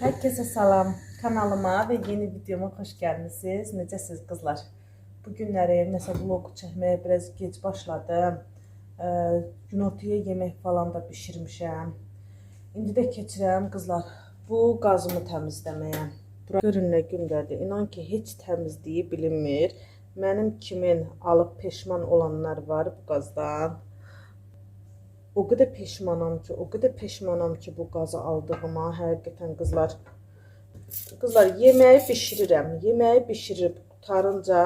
Herkese salam. Kanalıma ve yeni videoma hoş gelmişsiniz. Necəsiz kızlar? Bugünləri nəsə vlog çəkməyə biraz geç başladım. Ee, günortaya yemək falan da bişirmişəm. İndi də keçirəm qızlar bu qazımı təmizləməyə. Bura görün nə gündədir. İnan ki heç təmizliyi bilinmir. Mənim kimin alıb peşman olanlar var bu qazdan. O qədər peşmanam ki, o qədər peşmanam ki bu qazı aldığıma həqiqətən qızlar. Qızlar yeməyi bişirirəm. Yeməyi bişirib qutarınca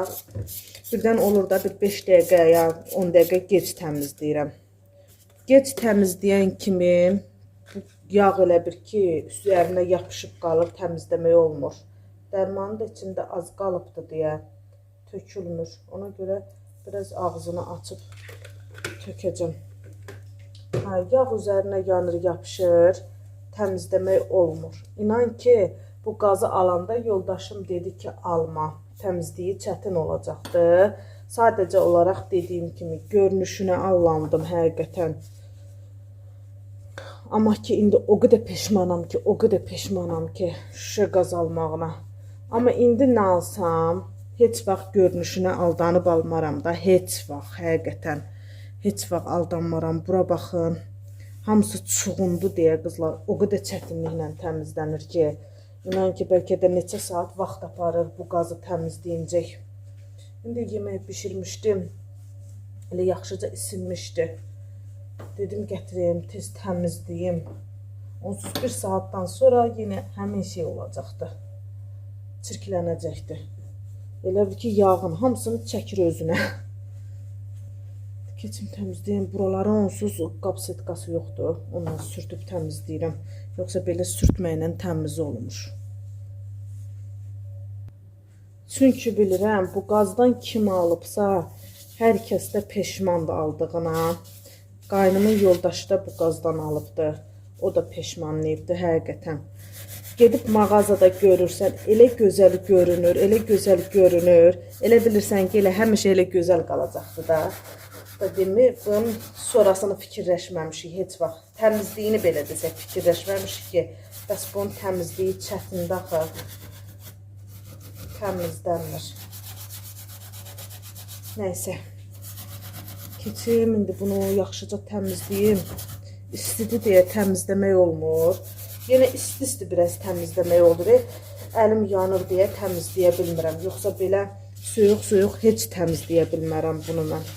birdən olur da bir 5 dəqiqə ya 10 dəqiqə gec təmizləyirəm. Gec təmizləyən kimi yağ elə bir ki, üzərinə yapışıb qalır, təmizləmək olmur. Dərmanın da içində az qalıbdı deyə tökülmür. Ona görə biraz ağzını açıb tökəcəm. Hə, yağ üzərinə yanır, yapışır, təmizləmək olmur. İnan ki, bu qazı alanda yoldaşım dedi ki, alma. Təmizliyi çətin olacaqdı. Sadəcə olaraq dediyim kimi görünüşünə allandım həqiqətən. Amma ki indi o qədər peşmanam ki, o qədər peşmanam ki, şüşə qaz almağıma. Amma indi nə alsam, heç vaxt görünüşünə aldanıb almaram da, heç vaxt həqiqətən. Heç vaxt aldanmaram. Bura baxın. Hamısı çuğundu deyə qızlar o qədər çətinliklə təmizlənir ki, inan ki bəlkə də neçə saat vaxt aparır bu qazı təmizləyincək. İndi yemək bişirmişdim. Elə yaxşıca isinmişdi. Dedim gətireyim, tez təmizləyim. Onsuz bir saatdan sonra yenə həmin şey olacaqdı. Çirklənəcəkdi. Elə bil ki yağın hamısını çəkir özünə. Keçim təmizləyim. Buralara onsuz qab setkası yoxdur. Ondan sürtüb təmizləyirəm. Yoxsa belə sürtməklə təmiz olmur. Çünki bilirəm, bu qazdan kim alıbsa, hər kəs də peşmandır aldığına. Qaynımın yoldaşı da bu qazdan alıbdı. O da peşmanlayıbdı həqiqətən. Gedib mağazada görürsən, elə gözəl görünür, elə gözəl görünür. Elə bilirsən ki, elə həmişə elə gözəl qalacaqdı da. Da demir, bunun sonrasını fikirləşməmişik heç vaxt. Təmizliyini belə desək fikirləşməmişik ki, bəs bunun təmizliyi çətindir axı. Təmizlənmir. Nəysə. Keçim indi bunu yaxşıca təmizləyim. İstidir deyə təmizləmək olmur. Yenə isti-isti biraz təmizləmək olur. e. Əlim yanır deyə təmizləyə bilmirəm. Yoxsa belə soyuq-soyuq heç təmizləyə bilmərəm bunu mən.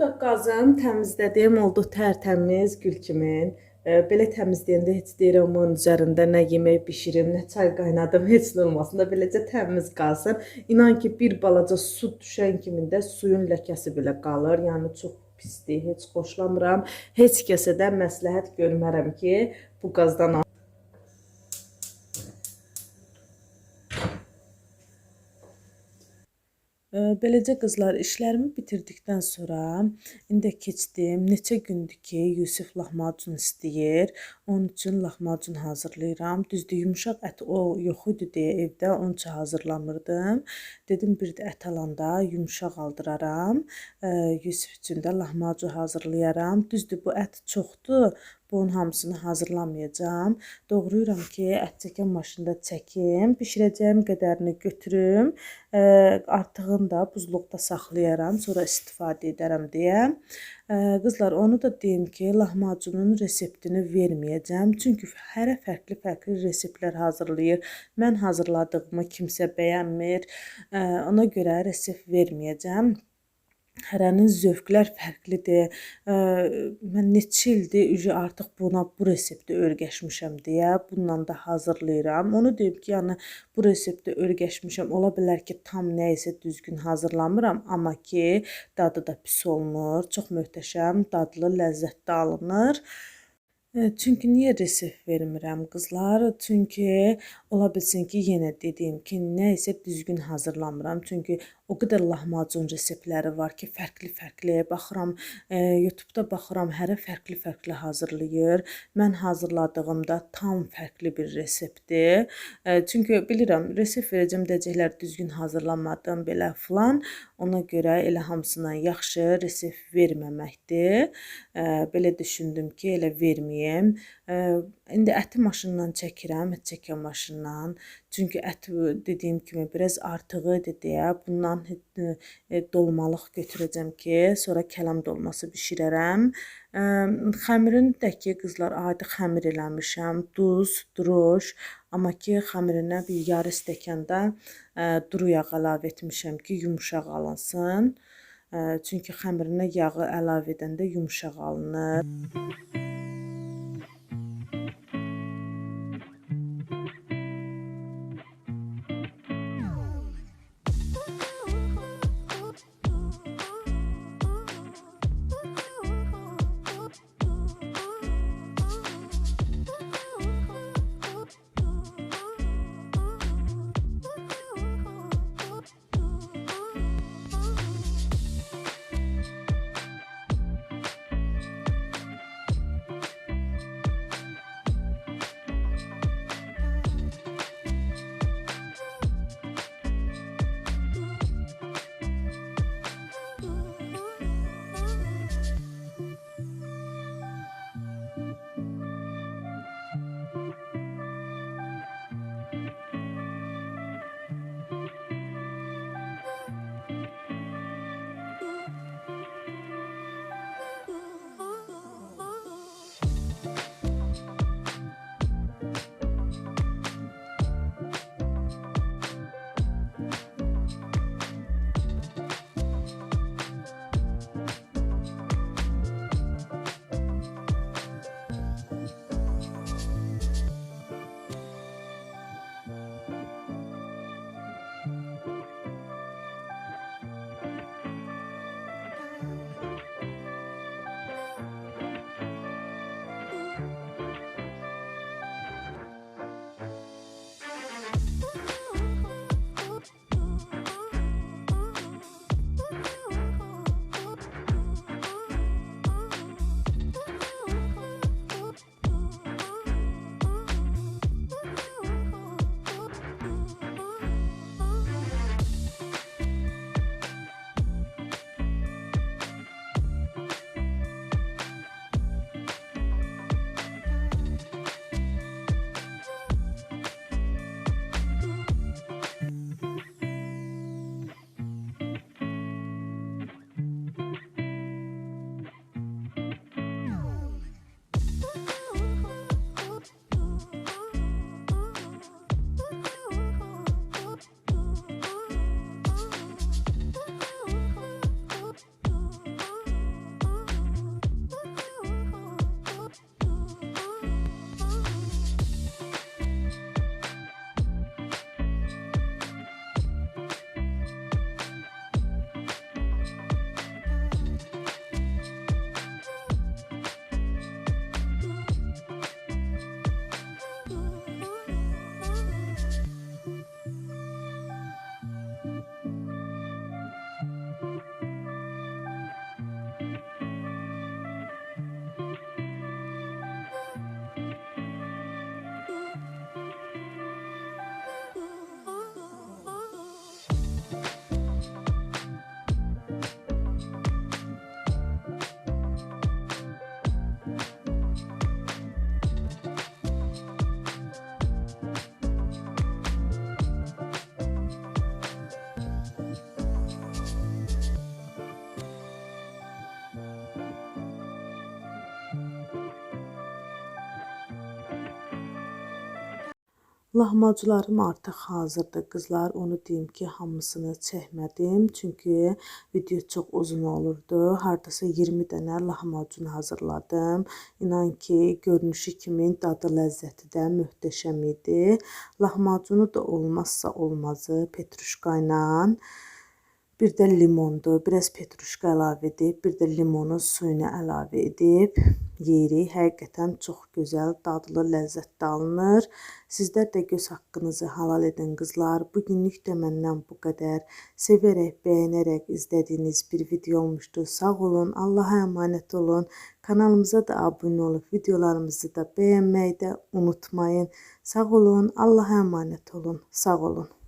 Da qazım təmizlədiyim oldu tərtəmiz gül kimin. E, belə təmizləyəndə heç deyirəm onun üzərində nə yemək bişirim, nə çay qaynadım, heç nə olmasın da beləcə təmiz qalsın. İnan ki, bir balaca su düşən kimi də suyun ləkəsi belə qalır. Yəni çox pisdir, heç xoşlamıram. Heç kəsə də məsləhət görmərəm ki, bu qazdan Beləcə qızlar işlərimi bitirdikdən sonra indi keçdim. Neçə gündür ki, Yusif lahmacun istəyir. Onun üçün lahmacun hazırlayıram. Düzdür, yumşaq ət o yox idi deyə evdə onun üçün hazırlamırdım. Dedim bir də ət alanda yumşaq aldıraram. Yusif üçün də lahmacun hazırlayaram. Düzdür, bu ət çoxdur. Bunun hamısını hazırlamayacağam. Doğrayıram ki, ət çəkən maşında çəkim. Bişirəcəyim qədərini götürüm. Ə, artığını da buzluqda saxlayaram, sonra istifadə edərəm deyə. Qızlar, onu da deyim ki, lahmacunun reseptini verməyəcəm. Çünki hərə fərqli-fərqli reseptlər hazırlayır. Mən hazırladığımı kimsə bəyənmir. Ona görə resept verməyəcəm. Hərənin zövqlər fərqlidir. Ə, mən neçə ildir ücə artıq buna bu resepti öyrəşmişəm deyə bununla da hazırlayıram. Onu deyim ki, yəni bu resepti öyrəşmişəm. Ola bilər ki, tam nə isə düzgün hazırlamıram, amma ki, dadı da pis olmur. Çox möhtəşəm, dadlı, ləzzətli alınır. Çünki niyə resept vermirəm qızlar? Çünki ola bilsin ki, yenə dediyim ki, nə isə düzgün hazırlamıram. Çünki o qədər lahmacun reseptləri var ki, fərqli-fərqli baxıram, e, YouTube-da baxıram, hərə fərqli-fərqli hazırlayır. Mən hazırladığımda tam fərqli bir reseptdir. E, çünki bilirəm, resept verəcəm deyəcəklər düzgün hazırlamadım belə filan. Ona görə elə hamısından yaxşı resept verməməkdir. E, belə düşündüm ki, elə verməyim. İndi əti maşından çəkirəm, ət çəkən maşından. Çünki ət dediyim kimi biraz artığı idi deyə bundan e, dolmalıq götürəcəm ki, sonra kəlam dolması bişirərəm. Ə, Xəmirini də ki, qızlar adi xəmir eləmişəm. Duz, duruş, amma ki, xəmirinə bir yarı stəkanda duru yağ əlavə etmişəm ki, yumşaq alınsın. Çünki xəmirinə yağı əlavə edəndə yumşaq alınır. Lahmacunlarım artıq hazırdır qızlar. Onu deyim ki, hamısını çəkmədim. Çünki video çox uzun olurdu. Hardasa 20 dənə lahmacun hazırladım. İnan ki, görünüşü kimi dadı, ləzzəti də möhtəşəm idi. Lahmacunu da olmazsa olmazı petruşka ilə bir də limondur. Biraz petruşka əlavə edib, bir də limonun suyunu əlavə edib yeyirik. Həqiqətən çox gözəl, dadlı, ləzzətli alınır. Sizlər də göz haqqınızı halal edin qızlar. Bu günlük də bu qədər. Sevərək, bəyənərək izlədiyiniz bir video olmuşdu. Sağ olun, Allaha əmanət olun. Kanalımıza da abunə olub videolarımızı da bəyənməyi də unutmayın. Sağ olun, Allaha əmanət olun. Sağ olun.